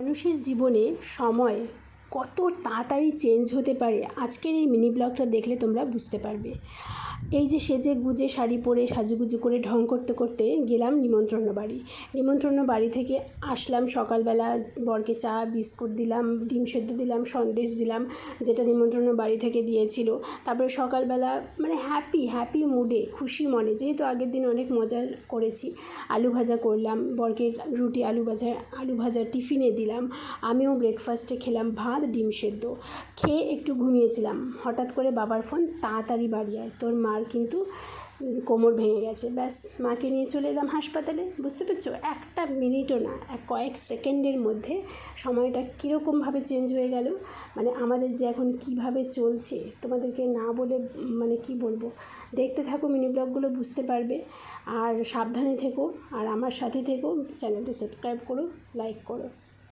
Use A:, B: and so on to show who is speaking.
A: মানুষের জীবনে সময় কত তাড়াতাড়ি চেঞ্জ হতে পারে, আজকের এই মিনি ব্লগটা দেখলে তোমরা বুঝতে পারবে। এই যে সেজে গুজে শাড়ি পরে সাজুগুজু করে ঢং করতে করতে গেলাম নিমন্ত্রণ বাড়ি। নিমন্ত্রণ বাড়ি থেকে আসলাম সকালবেলা, বরকে চা, বিস্কুট দিলাম, ডিম সেদ্ধ দিলাম, সন্দেশ দিলাম, যেটা নিমন্ত্রণ বাড়ি থেকে দিয়েছিল। তারপরে সকালবেলা মানে হ্যাপি হ্যাপি মুডে খুশি মনে, যেহেতু আগের দিন অনেক মজা করেছি, আলু ভাজা করলাম, বরকে রুটি আলু ভাজা আলু ভাজা টিফিনে দিলাম, আমিও ব্রেকফাস্টে খেলাম ভাত ডিম সেদ্ধ। খেয়ে একটু ঘুমিয়েছিলাম। হঠাৎ করে বাবার ফোন তাড়াতাড়ি বাড়ি আয়। তোর মার কিন্তু কোমর ভেঙে গেছে। ব্যাস, মাকে নিয়ে চলে এলাম হাসপাতালে। বুঝতে পারছ? একটা মিনিটও না, এক কয়েক সেকেন্ডের মধ্যে সময়টা কীরকমভাবে চেঞ্জ হয়ে গেল। মানে আমাদের যে এখন কীভাবে চলছে, তোমাদেরকে না বলে মানে কি বলব? দেখতে থাকো মিনি ব্লগগুলো, বুঝতে পারবে। আর সাবধানে থেকো। আর আমার সাথে থেকো। চ্যানেলটি সাবস্ক্রাইব করো, লাইক করো।